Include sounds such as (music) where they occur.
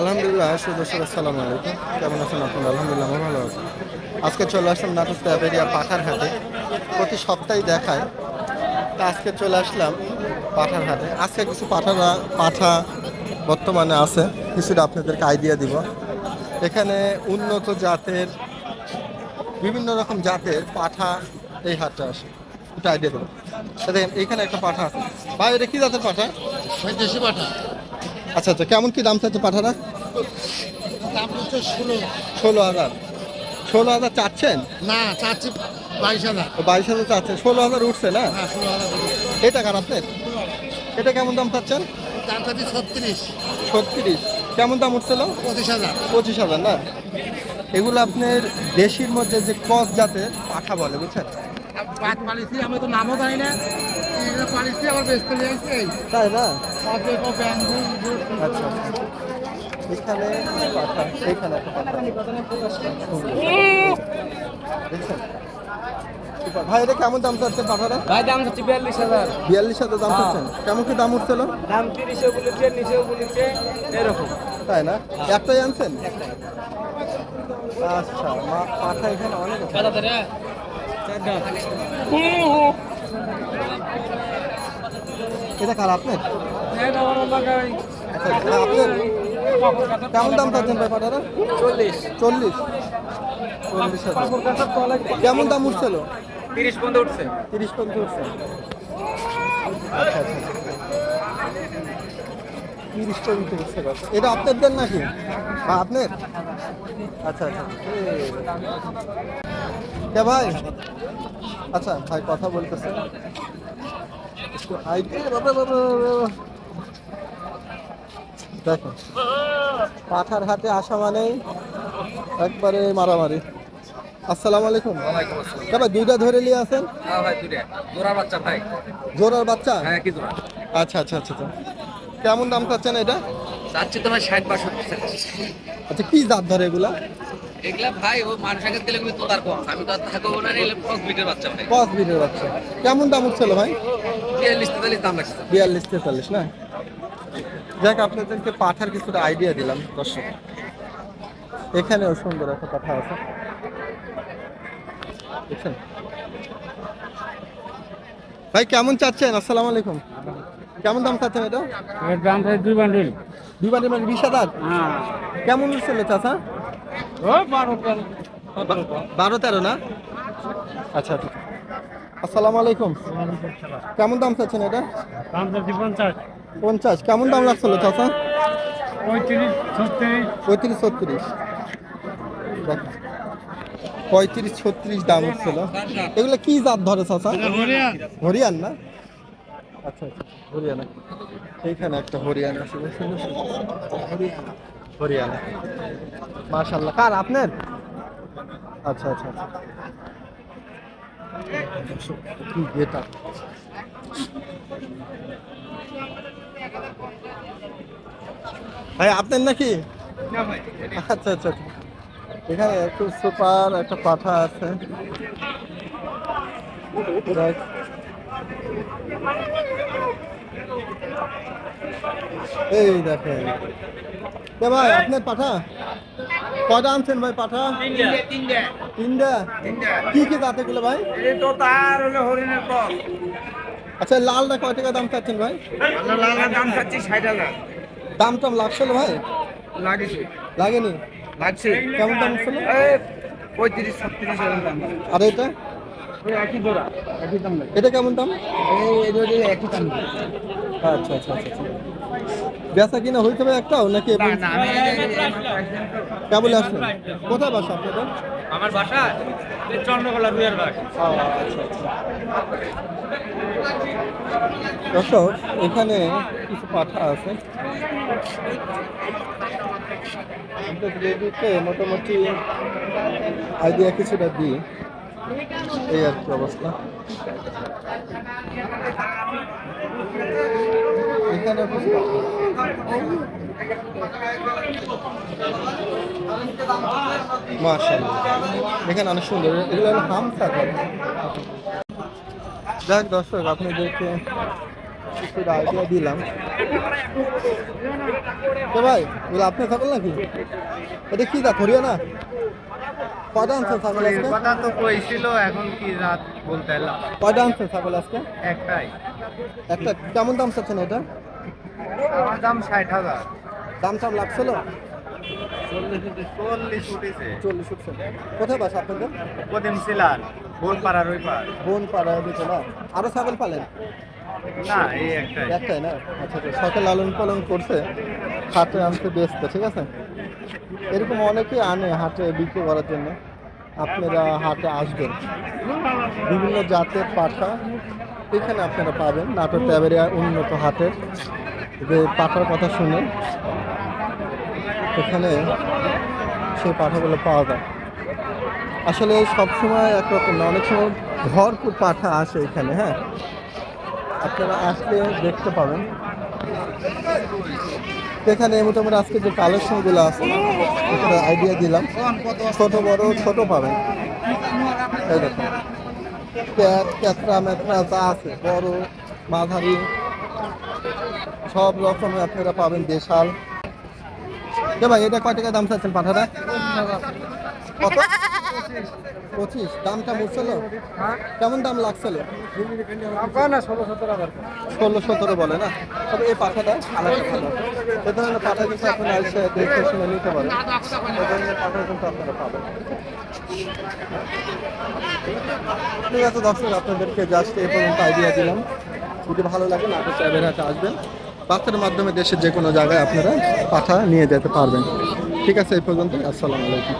আলহামদুলিল্লাহ সুদর্শক আসসালামু আলাইকুম। কেমন আছেন আপনারা? আলহামদুলিল্লাহ আমি ভালো আছি। আজকে চলে আসলাম নাটক ট্যাবেরিয়া পাঠার হাটে প্রতি সপ্তাহে দেখায়। তা আজকে চলে আসলাম পাঠার হাটে আজকে কিছু পাঠারা পাঠা বর্তমানে আছে। কিছুটা আপনাদেরকে আইডিয়া দিব। এখানে উন্নত জাতের বিভিন্ন রকম জাতের পাঠা এই হাটটা আসে। একটু আইডিয়া দেবো। দেখেন এইখানে একটা পাঠা আছে। এটা কি জাতের পাঠা? দেশি পাঠা। আচ্ছা আচ্ছা কেমন কি দাম চাচ্ছে পাঠাটা দাম হচ্ছে ষোলো। ষোলো হাজার। ষোলো হাজার চাচ্ছেন? না চাচ্ছি বাইশ হাজার। বাইশ হাজার চাচ্ছেন ষোলো হাজার উঠছে না? হ্যাঁ এটা কার আপনার? এটা কেমন দাম চাচ্ছেন? দাম চাচ্ছি ছত্রিশ। ছত্রিশ। কেমন দাম উঠছিল? পঁচিশ হাজার। পঁচিশ হাজার না? এগুলো আপনার দেশির মধ্যে যে ক্রস জাতের পাঠা বলে বুঝছেন? পাঁচ আমি তো নামও জানি না। পালিশি আবার বেচতে নিয়ে আসছি তাই না? পাঁচে আচ্ছা আচ্ছা এখানে পাঠা এইখানে একটা পাঠা দেখছেন? ভাই এটা কেমন দাম পাঠাটা ভাই দাম হচ্ছে বিয়াল্লিশ হাজার। বিয়াল্লিশ হাজার দাম চাচ্ছেন। কেমন কি দাম উঠছিল? দাম তিরিশেও বলেছে নিচেও বলেছে এরকম। তাই না? একটাই আনছেন? আচ্ছা মা- পাঠা এখানে অনেক। এটা কার আপনার? আচ্ছা আপনার? কেমন দাম চাচ্ছেন ভাই পাটারা চল্লিশ। চল্লিশ চল্লিশ কেমন দাম উঠছিল তিরিশ পর্যন্ত উঠছে। তিরিশ পর্যন্ত উঠছে। আচ্ছা আচ্ছা। তিরিশ উঠছে গাছ। এটা আপনাদের নাকি? হ্যাঁ আপনার? আচ্ছা আচ্ছা। কে ভাই আচ্ছা ভাই কথা বলতেছে। দেখো পাঠার হাতে আসা মানেই একবারে মারামারি। আসসালামু আলাইকুম। ভাই দুইটা ধরে নিয়ে আছেন হ্যাঁ ভাই জোড়া বাচ্চা ভাই। জোরার বাচ্চা? হ্যাঁ কি জোড়া? আচ্ছা আচ্ছা আচ্ছা আচ্ছা। কেমন দাম চাচ্ছেন এটা? চাচ্ছি তোমার ষাট বা সত্তর আচ্ছা কি জাত ধরে এগুলা? এগুলা ভাই ও মানুষ আগে দিলে কিন্তু তোতার কম। আমি তো থাকব না এলে পাঁচ মিটার বাচ্চা ভাই পাঁচ বিটের বাচ্চা। কেমন দাম উঠছিল ভাই? বিয়াল্লিশ তেতাল্লিশ দাম লাগছে বিয়াল্লিশ তেতাল্লিশ না? যাক আপনাদেরকে পাঠার কিছুটা আইডিয়া দিলাম দর্শক। এখানেও সুন্দর একটা পাঠা আছে। দেখছেন? ভাই কেমন চাচ্ছেন? আসসালামু আলাইকুম। কেমন দাম চাচ্ছেন এটা? এর দাম ভাই দুই বান্ডিল। দুই বাটি মানে বিশ হাজার? হ্যাঁ। কেমন উঠছিল চাচা? ও বারো বারো তেরো না? আচ্ছা আচ্ছা। আসসালামু আলাইকুম। কেমন দাম চাচ্ছেন এটা? দাম চাচ্ছি পঞ্চাশ। পঞ্চাশ। কেমন দাম লাগছিল চাচা? পঁয়ত্রিশ ছত্রিশ। পঁয়ত্রিশ ছত্রিশ। পঁয়ত্রিশ ছত্রিশ দাম উঠছিল। এগুলো কি জাত ধরে চাচা? হরিয়ান না? আচ্ছা আচ্ছা হরিয়ানা। এইখানে একটা হরিয়ানা আছে বুঝছেন? হরিয়ানা মাশাল্লাহ কার, আপনার? আচ্ছা আচ্ছা আচ্ছা। কি ভাই, আপনার নাকি? আচ্ছা আচ্ছা আচ্ছা। এখানে একটু সুপার, একটা পাঠা আছে। এই দেখেন। কে ভাই আপনার পাঠা? কয়টা আনছেন ভাই পাঠা? তিনটা। কি কি জাত এগুলো ভাই? তো তার হলো হরিণের কম আচ্ছা লালটা কয় টাকা দাম চাচ্ছেন ভাই? লাগার দাম চাচ্ছি ষাট হাজার। দাম টাম লাগছিল ভাই? লাগিয়েছে লাগেনি? লাগছে। কেমন দাম ছিল পঁয়ত্রিশ ছত্রিশ হাজার দাম। আর এটা একই জোড়া একই দাম এটা কেমন দাম? এই এই একই দাম আচ্ছা আচ্ছা আচ্ছা আচ্ছা। বেচা কিনা হইতে হবে একটাও নাকি। কেবল আসলেন কোথায় বাসা আপনাদের? আমার বাসা চন্দ্রকোলা ও, আচ্ছা আচ্ছা। দর্শক এখানে কিছু পাঠা আছে। মোটামুটি আইডিয়া কিছুটা দিই এই আর কি অবস্থা? এখানে কিছু এখানে অনেক সুন্দর। এগুলো হলো হামসা যাক দর্শক, আপনাদেরকে কিছুটা আইডিয়া দিলাম। তো ভাই, এগুলো আপনার ছাগল নাকি? এটা কি দাঁত হরিয়া না কয়টা আনছেন ছাগল আজকে? কথা তো কইছিল এখন কি রাত বলতে এলাম কয়টা আনছেন ছাগল আজকে? একটাই। একটা কেমন দাম চাচ্ছেন এটা আমার দাম ষাট হাজার। দাম টাম লাগছিল? চল্লিশ উঠেছে। চল্লিশ উঠছে। কোথায় বাসা আপনাদের? কদিন ছিলাম বোন ওই পার বোন পাড়ায় না? আরও ছাগল পালেন? না এই একটাই। একটাই না? আচ্ছা আচ্ছা। সকাল লালন পালন করছে হাটে আনতে ব্যস্ত ঠিক আছে? এরকম অনেকেই আনে হাটে বিক্রি করার জন্য। আপনারা হাটে আসবেন। বিভিন্ন জাতের পাঠা এখানে আপনারা পাবেন। নাটোর ট্যাবেরিয়া উন্নত হাটের। যে পাঠার কথা শুনে এখানে সেই পাঠাগুলো পাওয়া যায়। আসলে সবসময় একরকম না, অনেক সময় ভরপুর পাঠা আসে এখানে হ্যাঁ? আপনারা আসলে দেখতে পাবেন। এখানে মোটামুটি আজকে যে কালেকশনগুলো আছে এখানে আইডিয়া দিলাম। ছোট বড় ছোট পাবেন এই দেখুন ক্যাট ক্যাটরা ম্যাটরা যা আছে বড় মাঝারি সব রকমের আপনারা পাবেন দেশাল। ভাই এটা কয় টাকা দাম চাচ্ছেন পাঠাটা? (laughs) কত? পঁচিশ দামটা মুড়ছিল কেমন দাম লাগছিল? ষোলো সতেরো বলে না? তবে এই পাঠাটা আলাদা ভালো এ ধরনের পাঠা কিন্তু আপনি এসে দেখে শুনে নিতে পারেন। এ ধরনের পাঠা কিন্তু আপনারা পাবেন। ঠিক আছে দর্শক আপনাদেরকে জাস্ট এ পর্যন্ত আইডিয়া দিলাম। যদি ভালো লাগে না চাইবেন হাতে আসবেন। বাচ্চার মাধ্যমে দেশের যে কোনো জায়গায় আপনারা পাঠা নিয়ে যেতে পারবেন। ঠিক আছে এই পর্যন্ত আসসালামু আলাইকুম।